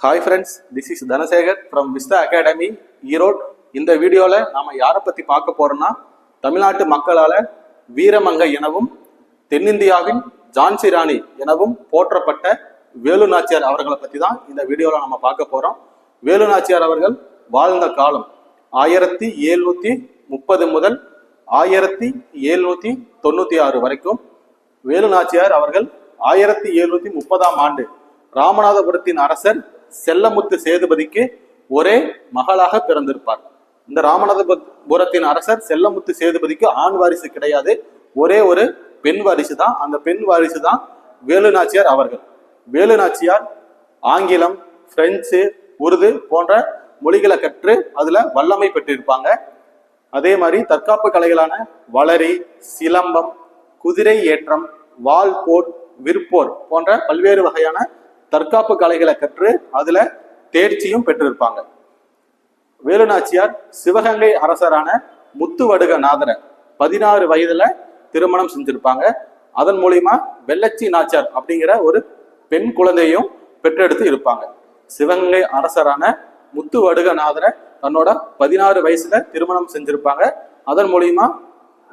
Hi friends this is Dhanasekar from Vista academy Erode இந்த வீடியோவில் நாம் யாரை பற்றி பார்க்க போகிறோம்னா தமிழ்நாட்டு மக்களால் வீரமங்கை எனவும் தென்னிந்தியாவின் ஜான்சி ராணி எனவும் போற்றப்பட்ட வேலு நாச்சியார் அவர்களை பற்றி தான் இந்த வீடியோவில் நம்ம பார்க்க போகிறோம் வேலு நாச்சியார் அவர்கள் வாழ்ந்த காலம் ஆயிரத்தி எழுநூற்றி முப்பது முதல் ஆயிரத்தி எழுநூற்றி தொண்ணூற்றி ஆறு வரைக்கும். வேலு நாச்சியார் அவர்கள் ஆயிரத்தி எழுநூற்றி முப்பதாம் ஆண்டு ராமநாதபுரத்தின் அரசர் செல்லமுத்து சேதுபதிக்கு ஒரே மகளாக பிறந்திருப்பார். இந்த ராமநாதபுரத்தின் அரசர் செல்லமுத்து சேதுபதிக்கு ஆண் வாரிசு கிடையாது. ஒரே ஒரு பெண் வாரிசு தான் அந்த பெண் வாரிசு தான் வேலு நாச்சியார் அவர்கள். வேலு நாச்சியார் ஆங்கிலம் பிரெஞ்சு உருது போன்ற மொழிகளை கற்று அதுல வல்லமை பெற்றிருப்பாங்க. அதே மாதிரி தற்காப்பு கலைகளான வளரி சிலம்பம் குதிரை ஏற்றம் வால் போர் விற்போர் போன்ற பல்வேறு வகையான தற்காப்பு கலைகளை கற்று அதுல தேர்ச்சியும் பெற்றிருப்பாங்க. வேலுநாச்சியார் சிவகங்கை அரசரான முத்துவடுக நாதரை பதினாறு வயதுல திருமணம் செஞ்சிருப்பாங்க. அதன் மூலியமா வெள்ளச்சி நாச்சியார் அப்படிங்கிற ஒரு பெண் குழந்தையும் பெற்றெடுத்து இருப்பாங்க. சிவகங்கை அரசரான முத்துவடுகநாதரை தன்னோட பதினாறு வயசுல திருமணம் செஞ்சிருப்பாங்க. அதன் மூலியமா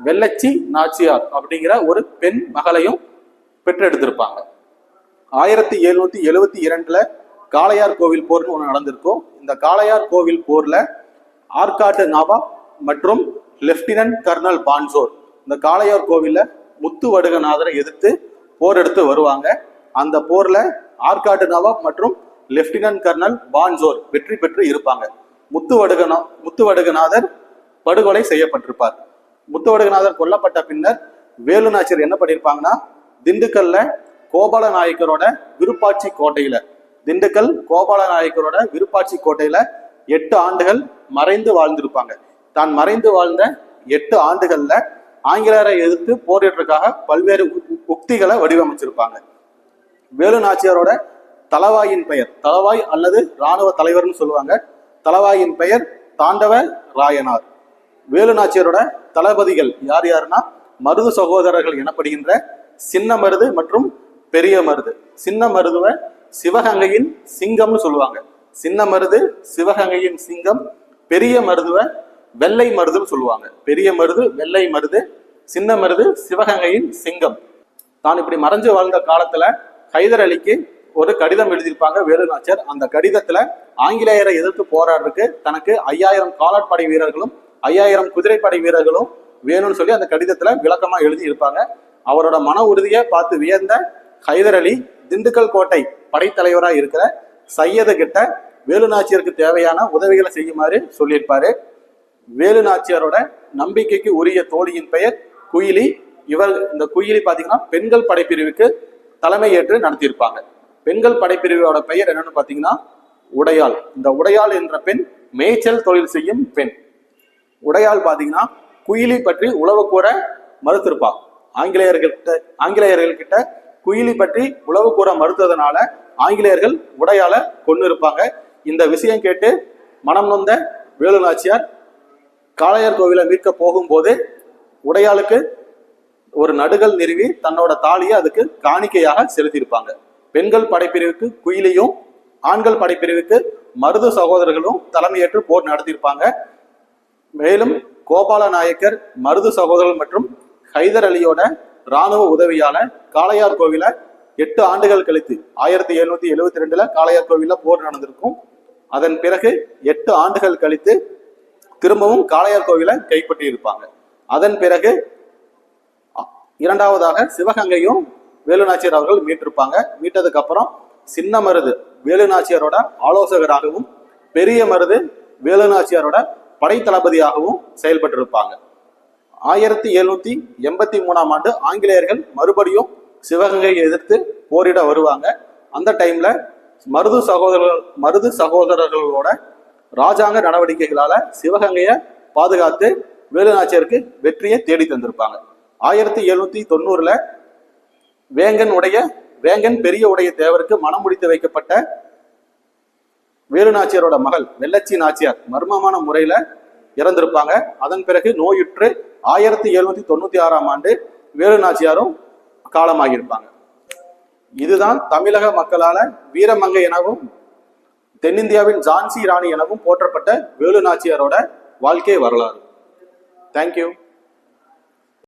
வெள்ளச்சி நாச்சியார் அப்படிங்கிற ஒரு பெண் மகளையும் பெற்றெடுத்திருப்பாங்க. ஆயிரத்தி எழுநூத்தி எழுவத்தி இரண்டுல காளையார் கோவில் போர்னு ஒன்று நடந்திருக்கும். இந்த காளையார் கோவில் போர்ல ஆற்காட்டு நவாப் மற்றும் லெப்டினன்ட் கர்னல் பான்சோர் இந்த காளையார் கோவில்ல முத்து வடுகநாதரை எதிர்த்து போர் எடுத்து வருவாங்க. அந்த போர்ல ஆற்காட்டு நவாப் மற்றும் லெப்டினன்ட் கர்னல் பான்சோர் வெற்றி பெற்று இருப்பாங்க. முத்து வடுகநா முத்து வடுகநாதர் படுகொலை செய்யப்பட்டிருப்பார். முத்துவடுகநாதர் கொல்லப்பட்ட பின்னர் வேலுநாச்சியர் என்ன பண்ணியிருப்பாங்கன்னா திண்டுக்கல்ல கோபால நாயக்கரோட விருப்பாட்சி கோட்டையில. திண்டுக்கல் கோபால நாயக்கரோட விருப்பாட்சி கோட்டையில எட்டு ஆண்டுகள் மறைந்து வாழ்ந்திருப்பாங்க. தான் மறைந்து வாழ்ந்த எட்டு ஆண்டுகள்ல ஆங்கிலேயரை எதிர்த்து போரிடுறதுக்காக பல்வேறு உ- உக்திகளை வடிவமைச்சிருப்பாங்க. வேலு நாச்சியாரோட தலவாயின் பெயர் தலவாய் அல்லது இராணுவ தலைவர்னு சொல்லுவாங்க. தலவாயின் பெயர் தாண்டவ ராயனார். வேலு நாச்சியாரோட தளபதிகள் யார் யாருன்னா மருது சகோதரர்கள் எனப்படுகின்ற சின்ன மருது மற்றும் பெரிய மருது. சின்ன மருதுவை சிவகங்கையின் சிங்கம்னு சொல்லுவாங்க. சின்ன மருது சிவகங்கையின் சிங்கம் பெரிய மருதுவை வெள்ளை மருதுன்னு சொல்லுவாங்க. பெரிய மருது வெள்ளை மருது சின்ன மருது சிவகங்கையின் சிங்கம். தான் இப்படி மறைஞ்சு வாழ்ந்த காலத்துல ஹைதர் அலிக்கு ஒரு கடிதம் எழுதியிருப்பாங்க வேலுநாச்சர். அந்த கடிதத்துல ஆங்கிலேயரை எதிர்த்து போராடுறதுக்கு தனக்கு ஐயாயிரம் காலாட்படை வீரர்களும் ஐயாயிரம் குதிரைப்படை வீரர்களும் வேணும்னு சொல்லி அந்த கடிதத்துல விளக்கமா எழுதி இருப்பாங்க அவரோட மன உறுதியை பார்த்து வியந்த ஹைதர் அலி திண்டுக்கல் கோட்டை படைத்தலைவராக இருக்கிற சையது கிட்ட வேலுநாச்சியருக்கு தேவையான உதவிகளை செய்யுமாறு சொல்லியிருப்பாரு. வேலு நாச்சியாரோட நம்பிக்கைக்கு உரிய தோழியின் பெயர் குயிலி. இவர் இந்த குயிலி பாத்தீங்கன்னா பெண்கள் படைப்பிரிவுக்கு தலைமை ஏற்று நடத்தியிருப்பாங்க. பெண்கள் படைப்பிரிவோட பெயர் என்னன்னு பாத்தீங்கன்னா உடையாள். இந்த உடையாள் என்ற பெண் மேய்ச்சல் தொழில் செய்யும் பெண். உடையாள் பாத்தீங்கன்னா குயிலி பற்றி உளவு கூற மறுத்திருப்பா. ஆங்கிலேயர்கள்கிட்ட ஆங்கிலேயர்கள்கிட்ட குயிலி பற்றி உளவு கூற மறுத்ததுனால ஆங்கிலேயர்கள் உடையால கொண்டு இருப்பாங்க இந்த விஷயம் கேட்டு மனம் நொந்த வேலு நாச்சியார் காளையர் கோவிலை மீட்க போகும்போது உடையாளுக்கு ஒரு நடுகள் நிறுவி தன்னோட தாலியை அதுக்கு காணிக்கையாக செலுத்தியிருப்பாங்க. பெண்கள் படைப்பிரிவுக்கு குயிலியும் ஆண்கள் படைப்பிரிவுக்கு மருது சகோதரர்களும் தலைமையேற்று போர் நடத்தியிருப்பாங்க. மேலும் கோபால நாயக்கர் மருது சகோதரர் மற்றும் ஹைதர் அலியோட ராணுவ உதவியால காளையார் கோவில எட்டு ஆண்டுகள் கழித்து ஆயிரத்தி எழுநூத்தி எழுவத்தி ரெண்டுல காளையார் கோவில போர் நடந்திருக்கும். அதன் பிறகு எட்டு ஆண்டுகள் கழித்து திரும்பவும் காளையார் கோவிலை கைப்பற்றி இருப்பாங்க அதன் பிறகு இரண்டாவதாக சிவகங்கையும் வேலுநாச்சியார் அவர்கள் மீட்டிருப்பாங்க. மீட்டதுக்கு அப்புறம் சின்ன மருது வேலுநாச்சியாரோட ஆலோசகராகவும் பெரிய மருது வேலுநாச்சியாரோட படை தளபதியாகவும் செயல்பட்டிருப்பாங்க. ஆயிரத்தி எழுநூத்தி எண்பத்தி மூணாம் ஆண்டு ஆங்கிலேயர்கள் மறுபடியும் சிவகங்கையை எதிர்த்து போரிட வருவாங்க. அந்த டைம்ல மருது சகோதரர்கள் மருது சகோதரர்களோட ராஜாங்க நடவடிக்கைகளால சிவகங்கையை பாதுகாத்து வேலுநாச்சியருக்கு வெற்றியை தேடி தந்திருப்பாங்க. ஆயிரத்தி எழுநூத்தி தொண்ணூறுல வேங்கன் உடைய வேங்கன் பெரிய உடைய தேவருக்கு மனம் முடித்து வைக்கப்பட்ட வேலுநாச்சியாரோட மகள் வெள்ளச்சி நாச்சியார் மர்மமான முறையில இறந்திருப்பாங்க. அதன் பிறகு நோயுற்று ஆயிரத்தி எழுநூத்தி தொண்ணூத்தி ஆறாம் ஆண்டு வேலு நாச்சியாரும் காலமாகியிருப்பாங்க. இதுதான் தமிழக மக்களால வீரமங்கை எனவும் தென்னிந்தியாவின் ஜான்சி ராணி எனவும் போற்றப்பட்ட வேலு நாச்சியாரோட வாழ்க்கை வரலாறு. தேங்க்யூ